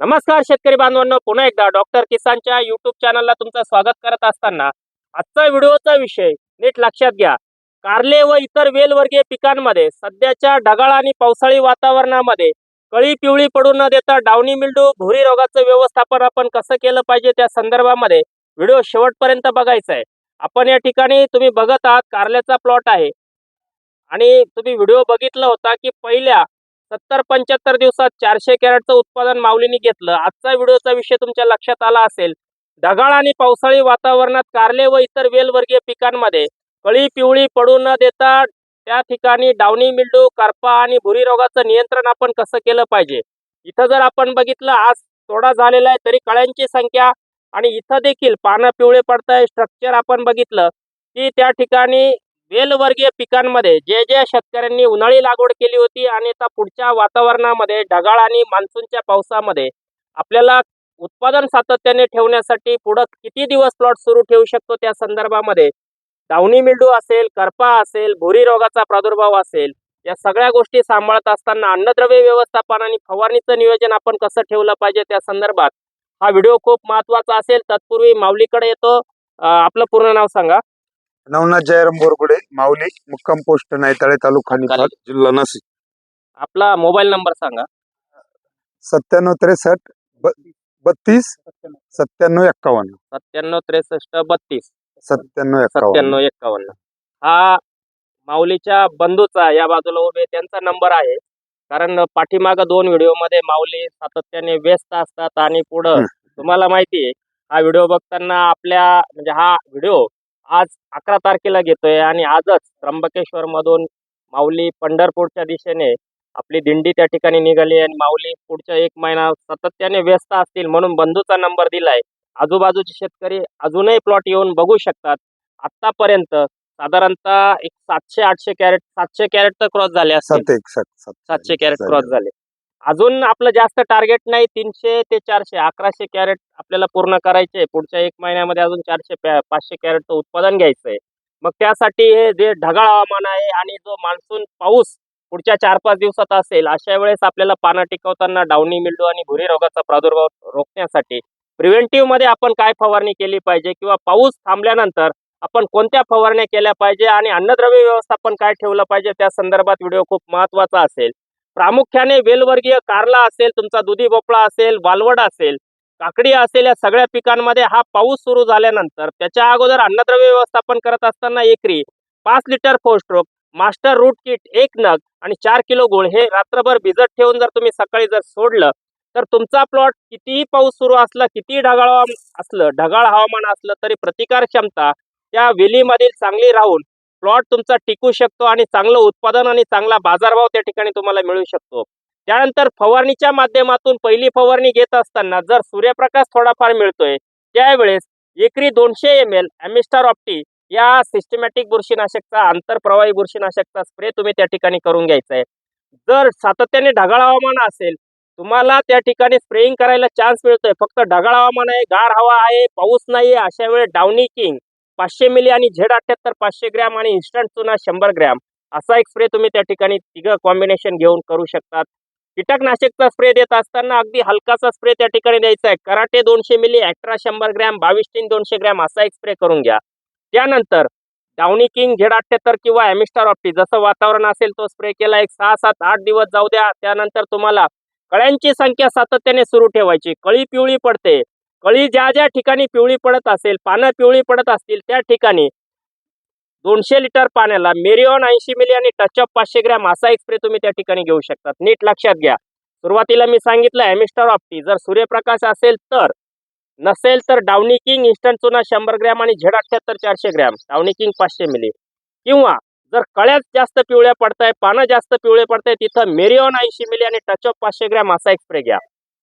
नमस्कार शेतकरी बांधवांनो पुन्हा एकदा डॉक्टर किसानच्या युट्यूब चॅनलला तुमचं स्वागत करत असताना आजचा व्हिडिओचा विषय नीट लक्षात घ्या. कारले व इतर वेलवर्गीय पिकांमध्ये सध्याच्या ढगाळ आणि पावसाळी वातावरणामध्ये कळी पिवळी पडू न देता डावणी मिल्डू भुरी रोगाचं व्यवस्थापन आपण कसं केलं पाहिजे त्या संदर्भामध्ये व्हिडिओ शेवटपर्यंत बघायचा आहे आपण या ठिकाणी तुम्ही बघत आहात कारल्याचा प्लॉट आहे. आणि तुम्ही व्हिडिओ बघितला होता की पहिल्या सत्तर पंच्याहत्तर दिवसात चारशे कॅरेटचं उत्पादन माऊलीने घेतलं. आजचा व्हिडिओचा विषय तुमच्या लक्षात आला असेल. ढगाळ आणि पावसाळी वातावरणात कारले व इतर वेलवर्गीय पिकांमध्ये कळी पिवळी पडू न देता त्या ठिकाणी डावणी मिल्डू करपा आणि भुरी रोगाचं नियंत्रण आपण कसं केलं पाहिजे? इथं जर आपण बघितलं आज थोडा झालेला आहे तरी कळ्यांची संख्या आणि इथं देखील पानं पिवळे पडताय स्ट्रक्चर आपण बघितलं की त्या ठिकाणी बेलवर्गीय पिकांमध्ये जे जे शेतकऱ्यांनी उन्हाळी लागवड केली होती आणि आता पुढच्या वातावरणामध्ये ढगाळ आणि मान्सूनच्या पावसामध्ये आपल्याला उत्पादन सातत्याने ठेवण्यासाठी पुढं किती दिवस प्लॉट सुरू ठेवू शकतो त्या संदर्भामध्ये डावणी मिल्डू असेल करपा असेल भुरी रोगाचा प्रादुर्भाव असेल या सगळ्या गोष्टी सांभाळत असताना अन्नद्रव्य व्यवस्थापन आणि फवारणीचं नियोजन आपण कसं ठेवलं पाहिजे त्या संदर्भात हा व्हिडिओ खूप महत्त्वाचा असेल. तत्पूर्वी माऊलीकडे येतो. आपलं पूर्ण नाव सांगा. नवनाथ जयराम बोरगुडे माऊली मुक्काम पोस्ट नायतळे तालुका निफाड जिल्हा नाशिक. आपला मोबाईल नंबर सांगा. सत्त्याण्णव त्रेसष्ट ब- बत्तीस सत्त्याण्णव एक्कावन्न. सत्त्याण्णव त्रेसष्ट बत्तीस. सत्त्याण्णव एक्कावन्न. सत्त्याण्णव एक्कावन्न. हा माऊलीच्या बंधूचा या बाजूला उभे त्यांचा नंबर आहे. कारण पाठीमाग दोन व्हिडिओमध्ये माऊली सातत्याने व्यस्त असतात आणि पुढं हं. तुम्हाला माहिती आहे हा व्हिडिओ बघताना आपल्या म्हणजे हा व्हिडिओ आज अकरा तारखेला घेतोय आणि आजच त्र्यंबकेश्वर मधून माऊली पंढरपूरच्या दिशेने आपली दिंडी त्या ठिकाणी निघाली आणि माऊली पुढच्या एक महिना सातत्याने व्यस्त असतील म्हणून बंधूचा नंबर दिलाय. आजूबाजूचे शेतकरी अजूनही प्लॉट येऊन बघू शकतात. आतापर्यंत साधारणतः एक सातशे आठशे कॅरेट सातशे कॅरेट तर क्रॉस झाले असतील. सात सातशे कॅरेट क्रॉस झाले. अजून आपलं जास्त टार्गेट नाही तीनशे ते चारशे अकराशे कॅरेट आपल्याला पूर्ण करायचे पुढच्या एक महिन्यामध्ये अजून चारशे पाचशे कॅरेटचं उत्पादन घ्यायचं आहे मग त्यासाठी हे जे ढगाळ हवामान आहे आणि जो मान्सून पाऊस पुढच्या चार पाच दिवसात असेल अशा वेळेस आपल्याला पानं टिकवताना डावणी मिल्डू आणि भुरी रोगाचा प्रादुर्भाव रोखण्यासाठी प्रिव्हेंटिव्हमध्ये आपण काय फवारणी केली पाहिजे किंवा पाऊस थांबल्यानंतर आपण कोणत्या फवारण्या केल्या पाहिजे आणि अन्नद्रव्य व्यवस्थापन काय ठेवलं पाहिजे त्या संदर्भात व्हिडिओ खूप महत्त्वाचा असेल. प्रामुख्याने वेलवर्गीय कारला असेल तुमचा दुधी भोपळा असेल वालवड असेल काकडी असेल या सगळ्या पिकांमध्ये हा पाऊस सुरू झाल्यानंतर त्याच्या अगोदर अन्नद्रव्य व्यवस्थापन करत असताना एकरी पाच litre four stroke master root kit एक नग आणि चार किलो गुळ हे रात्रभर भिजत ठेवून जर तुम्ही सकाळी जर सोडलं तर तुमचा प्लॉट कितीही पाऊस सुरू असला कितीही ढगाळ असलं ढगाळ हवामान असलं तरी प्रतिकार क्षमता त्या वेलीमधील चांगली राहून प्लॉट तुमचा टिकू शकतो आणि चांगलं उत्पादन आणि चांगला बाजारभाव त्या ठिकाणी तुम्हाला मिळू शकतो. त्यानंतर फवारणीच्या माध्यमातून पहिली फवारणी घेत असताना जर सूर्यप्रकाश थोडाफार मिळतोय त्यावेळेस एकरी दोनशे एम एल ॲमिस्टार ऑप्टी या सिस्टमॅटिक बुरशीनाशकचा आंतरप्रवाही बुरशीनाशकचा स्प्रे तुम्ही त्या ठिकाणी करून घ्यायचा आहे जर सातत्याने ढगाळ हवामान असेल तुम्हाला त्या ठिकाणी स्प्रेइंग करायला चान्स मिळतोय. फक्त ढगाळ हवामान आहे गार हवा आहे पाऊस नाही आहे अशा वेळेस डाउनी किंग पाचशे मिली आणि झेड अठ्याहत्तर पाचशे ग्रॅम आणि इन्स्टंट चुना शंभर ग्रॅम. असा एक स्प्रे तुम्ही त्या ठिकाणी तिघं कॉम्बिनेशन घेऊन करू शकतात. कीटकनाशकचा स्प्रे देत असताना अगदी हलकासा स्प्रे त्या ठिकाणी द्यायचा आहे. कराटे दोनशे मिली अठरा शंभर ग्रॅम बावीस तीन दोनशे ग्रॅम असा एक स्प्रे करून घ्या. त्यानंतर डावनी किंग झेड अठ्याहत्तर किंवा ॲमिस्टार ऑप्टी जसं वातावरण असेल तो स्प्रे केला एक सहा सात आठ दिवस जाऊ द्या. त्यानंतर तुम्हाला कळ्यांची संख्या सातत्याने सुरू ठेवायची. कळी पिवळी पडते. कळी ज्या ज्या ठिकाणी पिवळी पडत असेल पानं पिवळी पडत असतील त्या ठिकाणी दोनशे लिटर पाण्याला मेरिओन ऐंशी मिली आणि टचअप पाचशे ग्रॅम असा एक स्प्रे तुम्ही त्या ठिकाणी घेऊ शकतात. नीट लक्षात घ्या. सुरुवातीला मी सांगितलं ॲमिस्टर ऑप्टी जर सूर्यप्रकाश असेल तर नसेल तर डावनी किंग इन्स्टंट चुना शंभर ग्रॅम आणि झेड अठ्ठ्याहत्तर चारशे ग्रॅम डावनी किंग पाचशे मिली. किंवा जर कळ्यात जास्त पिवळ्या पडताय पानं जास्त पिवळे पडताय तिथं मेरिओन ऐंशी मिली आणि टचअप पाचशे ग्रॅम असा एक स्प्रे घ्या.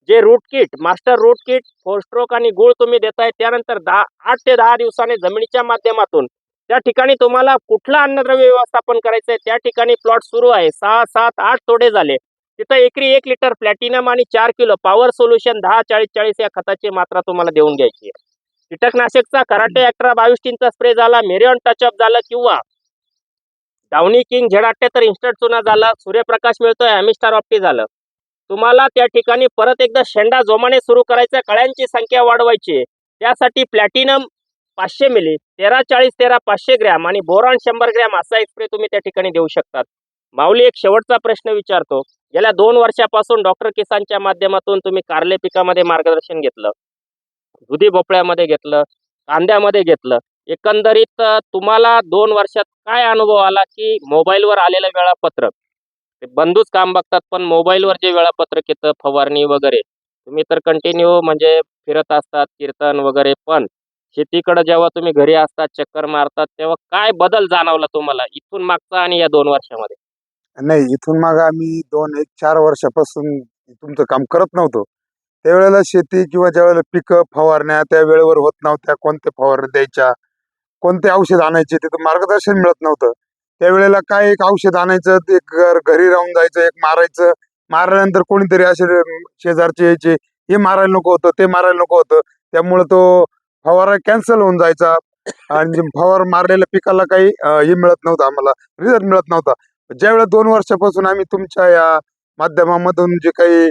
जे root kit master root kit four stroke आणि गुळ तुम्ही देताय त्यानंतर दहा आठ ते दहा दिवसाने जमिनीच्या माध्यमातून त्या ठिकाणी तुम्हाला कुठलं अन्नद्रव्य व्यवस्थापन करायचं आहे त्या ठिकाणी प्लॉट सुरू आहे. सहा सात आठ तोडे झाले. तिथं एकरी एक लिटर प्लॅटिनम आणि चार किलो पॉवर सोल्युशन दहा चाळीस चाळीस या खताची मात्रा तुम्हाला देऊन घ्यायची आहे. कीटकनाशकचा कराटे अठरा बावीस टीनचा स्प्रे झाला मेरियॉन टचअप झालं किंवा डावनी किंग झेड अठ्ठ्याहत्तर इन्स्टंट चुना झाला सूर्यप्रकाश मिळतोय अमिस्टार ऑप्टी झालं. तुम्हाला त्या ठिकाणी परत एकदा शेंडा जोमाने सुरू करायचा कळ्यांची संख्या वाढवायची त्यासाठी प्लॅटिनम पाचशे मिली तेरा चाळीस तेरा पाचशे ग्रॅम आणि बोरॉन शंभर ग्रॅम असा एक स्प्रे तुम्ही त्या ठिकाणी देऊ शकतात. माऊली एक शेवटचा प्रश्न विचारतो. गेल्या दोन वर्षापासून डॉक्टर किसानच्या माध्यमातून तुम्ही कारले पिकामध्ये मार्गदर्शन घेतलं दुधी भोपळ्यामध्ये घेतलं कांद्यामध्ये घेतलं. एकंदरीत तुम्हाला दोन वर्षात काय अनुभव आला की मोबाईलवर आलेलं वेळापत्रक? बंधूच काम बघतात पण मोबाईलवर जे वेळापत्रक येतं फवारणी वगैरे तुम्ही तर कंटिन्यू म्हणजे फिरत असतात कीर्तन वगैरे पण शेतीकडे जेव्हा तुम्ही घरी असतात चक्कर मारतात तेव्हा काय बदल जाणवला तुम्हाला इथून मागचा आणि या दोन वर्षामध्ये? नाही इथून माग आम्ही दोन एक चार वर्षापासून तुमचं काम करत नव्हतो. त्यावेळेला शेती किंवा ज्यावेळेला पिकं फवारण्या त्या वेळेवर होत नव्हत्या कोणत्या फवारण्या द्यायच्या कोणते औषध आणायचे तिथं मार्गदर्शन मिळत नव्हतं. त्यावेळेला काय एक औषध आणायचं ते घर घरी राहून जायचं एक मारायचं. मारल्यानंतर कोणीतरी असे शेजारचे यायचे हे मारायला नको होतं ते मारायला नको होतं. त्यामुळे तो फवारा कॅन्सल होऊन जायचा. आणि फवार मारलेल्या पिकाला काही हे मिळत नव्हतं आम्हाला रिझल्ट मिळत नव्हता. ज्यावेळेला दोन वर्षापासून आम्ही तुमच्या या माध्यमामधून जे काही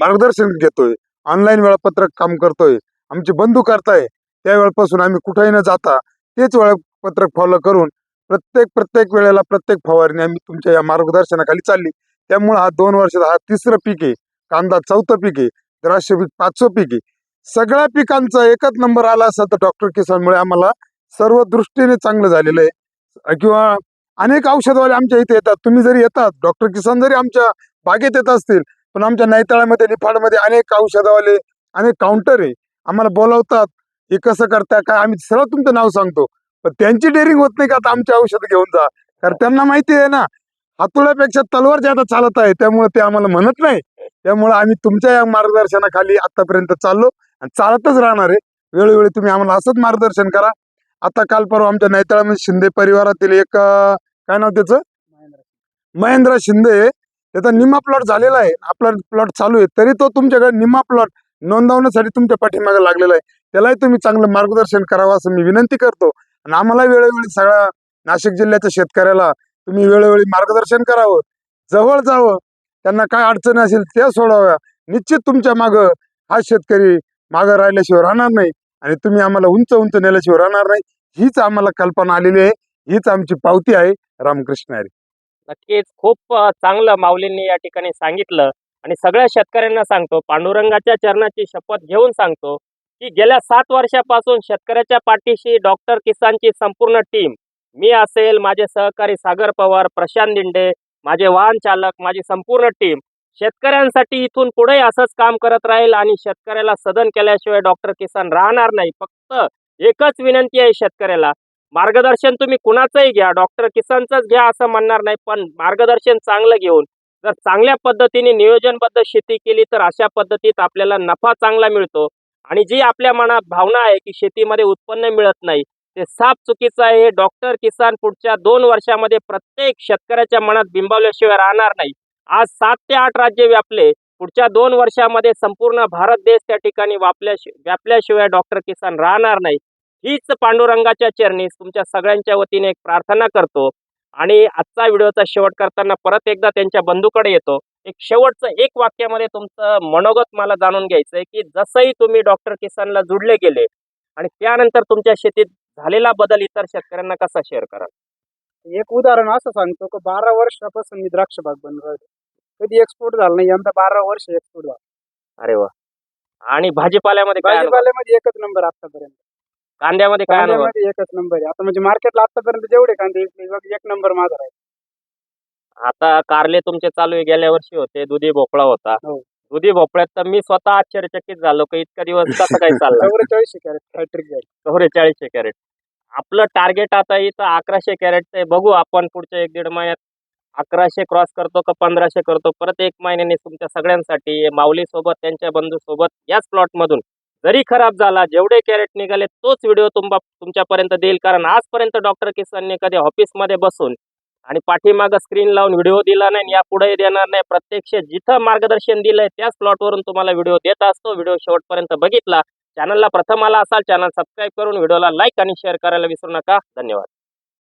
मार्गदर्शन घेतोय ऑनलाईन वेळापत्रक काम करतोय आमचे बंधू करताय त्यावेळेपासून आम्ही कुठेही न जाता तेच वेळापत्रक फॉलो करून प्रत्येक प्रत्येक वेळेला प्रत्येक फवारणी आम्ही तुमच्या या मार्गदर्शनाखाली चालली. त्यामुळे हा दोन वर्षाचा हा तिसरं पीक आहे. कांदा चौथं पीक आहे. द्राक्ष पीक पाचवं पीक आहे. सगळ्या पिकांचा एकच नंबर आला असता तर डॉक्टर किसानमुळे आम्हाला सर्व दृष्टीने चांगलं झालेलं आहे. किंवा अनेक औषधवाले आमच्या इथे येतात. तुम्ही जरी येतात डॉक्टर किसान जरी आमच्या बागेत येत असतील पण आमच्या नैताळामध्ये निफाडमध्ये अनेक औषधवाले अनेक काउंटर आहे. आम्हाला बोलावतात हे कसं करता काय आम्ही सरळ तुमचं नाव सांगतो. पण त्यांची डेअरिंग होत नाही का? आता आमची औषध घेऊन जा. कारण त्यांना माहिती आहे ना हातोड्यापेक्षा तलवार ज्यादा चालत आहे त्यामुळे ते आम्हाला म्हणत नाही. त्यामुळे आम्ही तुमच्या या मार्गदर्शनाखाली आतापर्यंत चाललो आणि चालतच राहणार आहे. वेळोवेळी तुम्ही आम्हाला असंच मार्गदर्शन करा. आता काल परवा आमच्या नैताळामध्ये शिंदे परिवारातील एक काय नाव त्याचं? महेंद्र शिंदे त्याचा निम्मा प्लॉट झालेला आहे. आपला प्लॉट चालू आहे. तरी तो तुमच्याकडे निम्मा प्लॉट नोंदवण्यासाठी तुमच्या पाठीमागे लागलेला आहे. त्यालाही तुम्ही चांगलं मार्गदर्शन करावं असं मी विनंती करतो. आणि आम्हाला वेळोवेळी सगळ्या नाशिक जिल्ह्याच्या शेतकऱ्याला तुम्ही वेळोवेळी मार्गदर्शन करावं जवळ जावं त्यांना काय अडचणी असेल त्या सोडाव्या निश्चित तुमच्या मागं हा शेतकरी मागं राहिल्याशिवाय राहणार नाही आणि तुम्ही आम्हाला उंच उंच नेल्याशिवाय राहणार नाही. हीच आम्हाला कल्पना आलेली आहे. हीच आमची पावती आहे. रामकृष्ण हरी. नक्कीच खूप चांगलं माऊलींनी या ठिकाणी सांगितलं. आणि सगळ्या शेतकऱ्यांना सांगतो पांडुरंगाच्या चरणाची शपथ घेऊन सांगतो. की गेल्या सात वर्षापासून शेतकऱ्याच्या पाठीशी डॉक्टर किसानची संपूर्ण टीम मी असेल माझे सहकारी सागर पवार प्रशांत दिंडे माझे वाहन चालक माझी संपूर्ण टीम शेतकऱ्यांसाठी इथून पुढे असंच काम करत राहील आणि शेतकऱ्याला सदन केल्याशिवाय डॉक्टर किसान राहणार नाही. फक्त एकच विनंती आहे शेतकऱ्याला मार्गदर्शन तुम्ही कुणाचंही घ्या डॉक्टर किसानचंच घ्या असं म्हणणार नाही पण मार्गदर्शन चांगलं घेऊन जर चांगल्या पद्धतीने नियोजनबद्ध शेती केली तर अशा पद्धतीत आपल्याला नफा चांगला मिळतो. आणि जी आपल्या मनात भावना आहे की शेतीमध्ये उत्पन्न मिळत नाही ते साफ चुकीचं आहे हे डॉक्टर किसान पुढच्या दोन वर्षामध्ये प्रत्येक शेतकऱ्याच्या मनात बिंबवल्याशिवाय राहणार नाही. आज सात ते आठ राज्य व्यापले पुढच्या दोन वर्षामध्ये संपूर्ण भारत देश त्या ठिकाणी वापल्याशिवाय व्यापल्याशिवाय डॉक्टर किसान राहणार नाही. हीच पांडुरंगाच्या चरणीस तुमच्या सगळ्यांच्या वतीने एक प्रार्थना करतो. आणि आजचा व्हिडिओचा शेवट करताना परत एकदा त्यांच्या बंधूकडे येतो. एक शेवटचं एक वाक्यामध्ये तुमचं मनोगत मला जाणून घ्यायचं आहे की जसंही तुम्ही डॉक्टर किसानला जुडले गेले आणि त्यानंतर तुमच्या शेतीत झालेला बदल इतर शेतकऱ्यांना कसा शेअर कराल? एक उदाहरण असं सांगतो की बारा वर्षापासून मी द्राक्ष बाग बनवतो कधी एक्सपोर्ट झालं नाही यंदा बारा वर्ष एक्सपोर्ट झालं. अरे वा. आणि भाजीपाल्यामध्ये? भाजीपाल्यामध्ये एकच नंबर आतापर्यंत. कांद्यामध्ये? कांद्यामध्ये एकच नंबर आहे. आता म्हणजे मार्केटला आतापर्यंत जेवढे कांदे एक नंबर माझा राहील. आता कारले तुमचे चालू आहे गेल्या वर्षी होते दुधी भोपळा होता. हो. दुधी भोपळ्यात तर मी स्वतः आश्चर्यचकित झालो की इतका दिवस कसं काय चाललं? चौवेचाळीस कॅरेट हॅट्रिक चौवेचाळीसशे कॅरेट आपलं टार्गेट आता इथं अकराशे कॅरेटचं आहे बघू आपण पुढच्या एक दीड महिन्यात. अकराशे क्रॉस करतो का पंधराशे करतो? परत एक महिन्याने तुमच्या सगळ्यांसाठी माऊली सोबत त्यांच्या बंधू सोबत याच प्लॉट मधून. जरी खराब झाला जेवढे कॅरेट निघाले तोच व्हिडिओ तुंबा तुमच्यापर्यंत देईल. कारण आजपर्यंत डॉक्टर किसानने कधी ऑफिसमध्ये बसून आणि पाठीमागं स्क्रीन लावून व्हिडिओ दिला नाही यापुढे देणार नाही. प्रत्यक्ष जिथं मार्गदर्शन दिलंय त्याच प्लॉटवरून तुम्हाला व्हिडिओ देत असतो. व्हिडिओ शेवटपर्यंत बघितला. चॅनलला प्रथम आला असाल चॅनल सबस्क्राईब करून व्हिडिओला लाईक आणि शेअर करायला विसरू नका. धन्यवाद.